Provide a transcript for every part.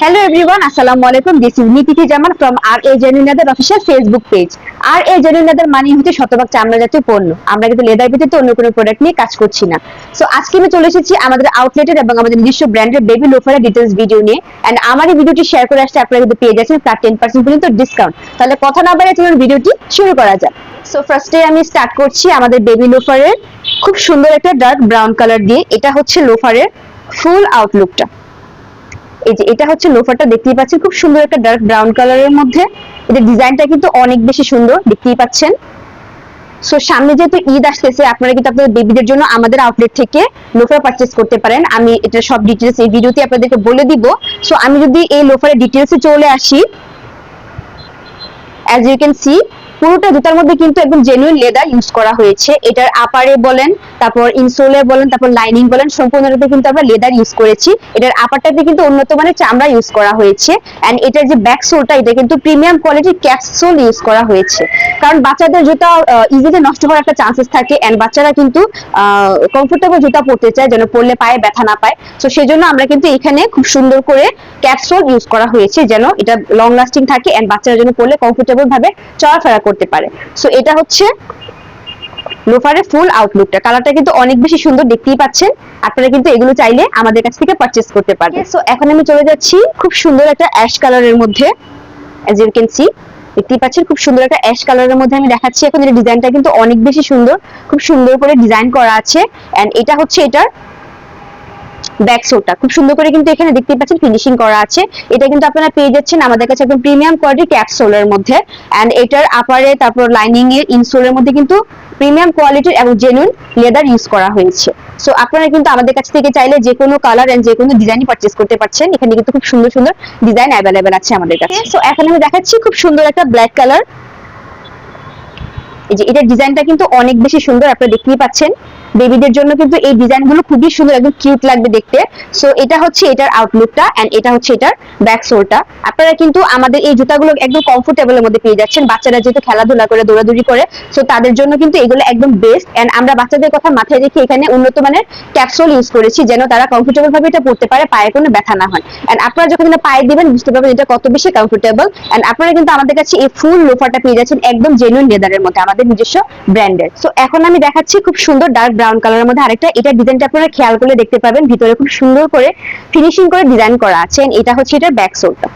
Hello everyone আসসালামু আলাইকুম। This is Nitiki Zaman from R A জেনুইনাদের official Facebook page R A জেনুইনাদের মানে হচ্ছে শতভাগ চামড়া জাতীয় পণ্য। আমরা কিন্তু লেদার ব্যতীত অন্য কোনো প্রোডাক্ট নিয়ে কাজ করছি না। সো আজকে আমি চলে এসেছি আমাদের আউটলেটের এবং আমাদের নিজস্ব ব্র্যান্ডের বেবি লোফারের ডিটেলস ভিডিও নিয়ে। এন্ড আমার এই ভিডিওটি শেয়ার করে আসতে আপনারা কিন্তু পেয়ে যাচ্ছেন তার টেন পার্সেন্ট পর্যন্ত ডিসকাউন্ট তাহলে কথা না বাড়িয়ে চলুন ভিডিওটি শুরু করা যাক। সো ফার্স্টে আমি স্টার্ট করছি আমাদের বেবি লোফারের খুব সুন্দর একটা ডার্ক ব্রাউন কালার দিয়ে। এটা হচ্ছে লোফারের ফুল আউটলুকটা এই যে এটা হচ্ছে লোফারটা দেখতেই পাচ্ছেন, খুব সুন্দর একটা ডার্ক ব্রাউন কালারের মধ্যে। এটা ডিজাইনটা কিন্তু অনেক বেশি সুন্দর, দেখতেই পাচ্ছেন। সো সামনে যেহেতু ঈদ আসতেছে, আপনারা কিন্তু আপনাদের বেবিদের জন্য আমাদের আউটলেট থেকে লোফার পারচেস করতে পারেন। আমি এটা সব ডিটেলস এই ভিডিওতে আপনাদেরকে বলে দিব। সো আমি যদি এই লোফারের ডিটেলসে চলে আসি অ্যাজ ইউ ক্যান সি পুরোটা জুতার মধ্যে কিন্তু একদম জেনুইন লেদার ইউজ করা হয়েছে। এটার আপারে বলেন, তারপর ইনসোলে বলেন, তারপর লাইনিং বলেন, সম্পূর্ণরূপে কিন্তু আমরা লেদার ইউজ করেছি। এটার আপারটাতে কিন্তু উন্নত মানের চামড়া ইউজ করা হয়েছে। এন্ড এটার যে ব্যাক সোলটা এটা কিন্তু প্রিমিয়াম কোয়ালিটির ক্যাপসুল ইউজ করা হয়েছে। কারণ বাচ্চাদের জুতা ইজিলি নষ্ট হওয়ার একটা চান্সেস থাকে এন্ড বাচ্চারা কিন্তু কমফোর্টেবল জুতা পরতে চায়, যেন পরলে পায়ে ব্যথা না পায়। সেই জন্য আমরা কিন্তু এখানে খুব সুন্দর করে ক্যাপসুল ইউজ করা হয়েছে, যেন এটা লং লাস্টিং থাকে এন্ড বাচ্চারা যেন পরলে কমফোর্টেবল ভাবে চলাফেরা করতে পারে। সো এটা হচ্ছে লোফারের ফুল আউটলুকটা কালারটা কিন্তু অনেক বেশি সুন্দর দেখতেই পাচ্ছেন। আপনারা কিন্তু এগুলো চাইলে আমাদের কাছ থেকে পারচেস করতে পারবেন। সো এখন আমি চলে যাচ্ছি খুব সুন্দর একটা অ্যাশ কালারের মধ্যে। অ্যাজ ইউ ক্যান সি দেখতেই পাচ্ছেন খুব সুন্দর একটা অ্যাশ কালারের মধ্যে আমি দেখাচ্ছি। এখন এর ডিজাইনটা কিন্তু অনেক বেশি সুন্দর। খুব সুন্দর করে ডিজাইন করা আছে। এন্ড এটা হচ্ছে এটার ব্যাক খুব সুন্দর করে কিন্তু এখানে দেখতে পাচ্ছেন ফিনিশিং করা আছে। এটা কিন্তু আপনারা পেয়ে যাচ্ছেন আমাদের কাছে একদম প্রিমিয়াম কোয়ালিটি মধ্যে। এটার আপারে তারপর লাইনিং এর মধ্যে কিন্তু প্রিমিয়াম কোয়ালিটির এবং জেনুইন লেদার ইউজ করা হয়েছে। সো আপনারা কিন্তু আমাদের কাছ থেকে চাইলে যে কোনো কালার এন্ড যে কোনো ডিজাইনই করতে পারছেন। এখানে কিন্তু খুব সুন্দর সুন্দর ডিজাইন অ্যাভেলেবেল আছে আমাদের কাছে। সো এখন আমি দেখাচ্ছি খুব সুন্দর একটা ব্ল্যাক কালার এই যে, এটার ডিজাইনটা কিন্তু অনেক বেশি সুন্দর, আপনারা দেখতেই পাচ্ছেন। বেবিদের জন্য কিন্তু এই ডিজাইনগুলো খুবই সুন্দর, একদম কিউট লাগবে দেখতে। সো এটা হচ্ছে এটার আউটলুকটা এন্ড এটা হচ্ছে এটার ব্যাক সোলটা আপনারা কিন্তু আমাদের এই জুতাগুলো একদম কমফোর্টেবলের মধ্যে পেয়ে যাচ্ছেন। বাচ্চারা যেহেতু খেলাধুলা করে, দৌড়াদৌড়ি করে সো তাদের জন্য কিন্তু এগুলো একদম বেস্ট এন্ড আমরা বাচ্চাদের কথা মাথায় রেখে এখানে উন্নত মানের ক্যাপসুল ইউজ করেছি যেন তারা কমফোর্টেবল ভাবে এটা পড়তে পারে, পায়ে কোনো ব্যথা না হয়। এন্ড আপনারা যখন এটা পায়ে দিবেন, বুঝতে পারবেন এটা কত বেশি কমফোর্টেবল এন্ড আপনারা কিন্তু আমাদের কাছে এই ফুল লোফারটা পেয়ে যাচ্ছেন একদম জেনুইন লেদারের মধ্যে, আমাদের নিজস্ব ব্র্যান্ডের সো এখন আমি দেখাচ্ছি খুব সুন্দর ডার্ক ব্রাউন কালারের মধ্যে আরেকটা, এটা ডিজাইনটা আপনারা খেয়াল করলে দেখতে পাবেন। ভিতরে খুব সুন্দর করে ফিনিশিং করে ডিজাইন করা আছে। এটা হচ্ছে এটার ব্যাক সোলটা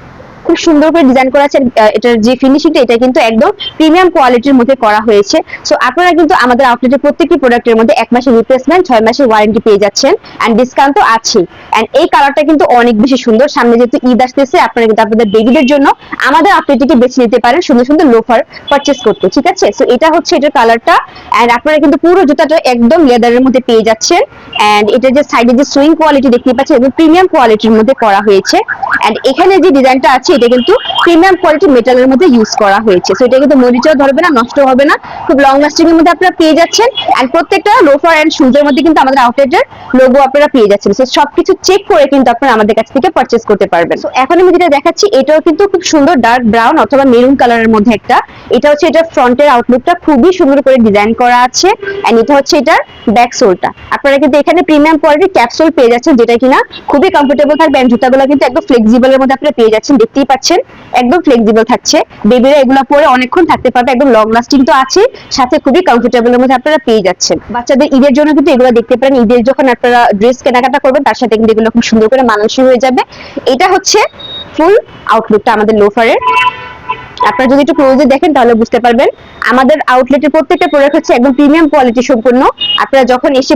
খুব সুন্দর করে ডিজাইন করা আছে এটার যে ফিনিশিংটা এটা কিন্তু একদম প্রিমিয়াম কোয়ালিটির মধ্যে করা হয়েছে। সো আপনারা কিন্তু আমাদের আউটলেটের প্রত্যেকটি প্রোডাক্টের মধ্যে এক মাসের রিপ্লেসমেন্ট ছয় মাসের ওয়ারেন্টি পেয়ে যাচ্ছেন। এন্ড ডিসকাউন্ট তো আছেই। এন্ড এই কালারটা কিন্তু অনেক বেশি সুন্দর। সামনে যেহেতু ঈদ আসতেছে, আপনারা কিন্তু আপনাদের বেবিদের জন্য আমাদের আউটলেটটিকে বেছে নিতে পারেন সুন্দর সুন্দর লোফার পারচেস করতে, ঠিক আছে? সো এটা হচ্ছে এটার কালারটা এন্ড আপনারা কিন্তু পুরো জুতাটা একদম লেদারের মধ্যে পেয়ে যাচ্ছেন। এন্ড এটা যে সাইডে যে সুইং কোয়ালিটি দেখতে পাচ্ছেন একদম প্রিমিয়াম কোয়ালিটির মধ্যে করা হয়েছে। এন্ড এখানে যে ডিজাইনটা আছে এটা কিন্তু প্রিমিয়াম কোয়ালিটি মেটালের মধ্যে ইউজ করা হয়েছে। সো এটা কিন্তু মরিচাও ধরবে না, নষ্ট হবে না। খুব লং লাস্টিং এর মধ্যে আপনারা পেয়ে যাচ্ছেন। এন্ড প্রত্যেকটা লোফার এন্ড শুজের মধ্যে কিন্তু আমাদের আউটলেটের লোগো আপনারা পেয়ে যাচ্ছেন। সো সবকিছু চেক করে কিন্তু আপনারা আমাদের কাছ থেকে পারচেস করতে পারবেন। সো এখন আমি যেটা দেখাচ্ছি, এটাও কিন্তু খুব সুন্দর ডার্ক ব্রাউন অথবা মেরুন কালারের মধ্যে একটা। এটা হচ্ছে এটার ফ্রন্টের আউটলুকটা খুবই সুন্দর করে ডিজাইন করা আছে। এন্ড এটা হচ্ছে এটার ব্যাক সোলটা আপনারা কিন্তু এখানে প্রিমিয়াম কোয়ালিটির ক্যাপসুল পেয়ে যাচ্ছেন, যেটা কিনা খুবই কমফোর্টেবল থাকবে। এন্ড জুতাগুলো কিন্তু একদম ফ্লেক্সিবল এর মধ্যে আপনারা পেয়ে যাচ্ছেন। দেখতেই পাচ্ছেন, একদম ফ্লেক্সিবল থাকছে। বেবিরা এগুলো পরে অনেকক্ষণ থাকতে পারবে, একদম লং লাস্টিং তো আছে সাথে খুবই কমফোর্টেবল মধ্যে আপনারা পেয়ে যাচ্ছেন। বাচ্চাদের ঈদের জন্য কিন্তু এগুলো দেখতে পারেন। ঈদের যখন আপনারা ড্রেস কেনাকাটা করবেন, তার সাথে কিন্তু এগুলো খুব সুন্দর করে মানানসই হয়ে যাবে। এটা হচ্ছে ফুল আউটলুকটা আমাদের লোফারের আপনারা যদি একটু ক্লোজে দেখেন, তাহলে বুঝতে পারবেন। আমাদের আউটলেটের প্রত্যেকটা প্রোডাক্ট হচ্ছে একদম প্রিমিয়াম কোয়ালিটি সম্পূর্ণ আপনারা যখন এসে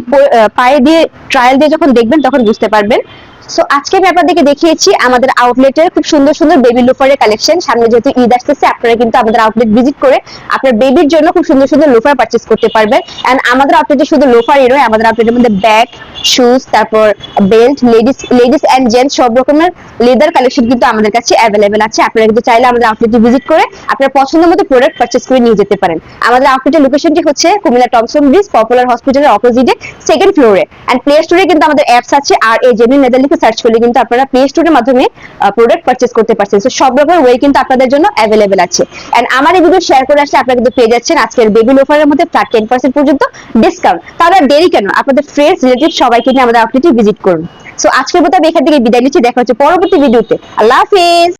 পায়ে দিয়ে ট্রায়াল দিয়ে যখন দেখবেন, তখন বুঝতে পারবেন। সো আজকে আমি আপনাদেরকে দেখিয়েছি আমাদের আউটলেটের খুব সুন্দর সুন্দর বেবি লোফারের কালেকশন সামনে যেহেতু ঈদ আসতেছে, আপনারা কিন্তু আমাদের আউটলেট ভিজিট করে আপনার বেবির জন্য খুব সুন্দর সুন্দর লোফার করতে পারবেন। আমাদের আউটলেটে শুধু লোফারই নয় আমাদের আউটলেটের মধ্যে ব্যাগ শুজ তারপর বেল্ট লেডিস লেডিস জেন্টস সব রকমের লেদার কালেকশন কিন্তু আমাদের কাছে অ্যাভেলেবেল আছে। আপনারা কিন্তু চাইলে আমাদের আউটলেটে ভিজিট করে আপনার পছন্দ মতো প্রোডাক্ট পারচেস করে নিয়ে যেতে পারেন। আমাদের আউটলেটের লোকেশনটি হচ্ছে কুমিল্লা টমসন ব্রিজ পপুলার হসপিটালের অপোজিটে সেকেন্ড ফ্লোরে এন্ড প্লে স্টোরে কিন্তু আমাদের অ্যাপস আছে আর এই জেনুইন নেদার লিখে সার্চ করলে কিন্তু আপনারা প্লে স্টোরের মাধ্যমে প্রোডাক্ট পারচেস করতে পারছেন। সো সব রকমের ওয়ে কিন্তু আপনাদের জন্য অ্যাভেলেবেল আছে। এন্ড আমার এই ভিডিও শেয়ার করে আসলে আপনারা কিন্তু পেয়ে যাচ্ছেন আজকের বেবি লোফারের মধ্যে ফ্ল্যাট টেন পার্সেন্ট পর্যন্ত ডিসকাউন্ট তাহলে দেরি কেন? আপনাদের ফ্রেন্ডস রিলেটিভ সবাইকে নিয়ে আমাদের আপনি ভিজিট করুন। সো আজকের মতো আমি এখান থেকে বিদায় নিচ্ছি। দেখা হচ্ছে পরবর্তী ভিডিওতে আল্লাহ হাফিজ!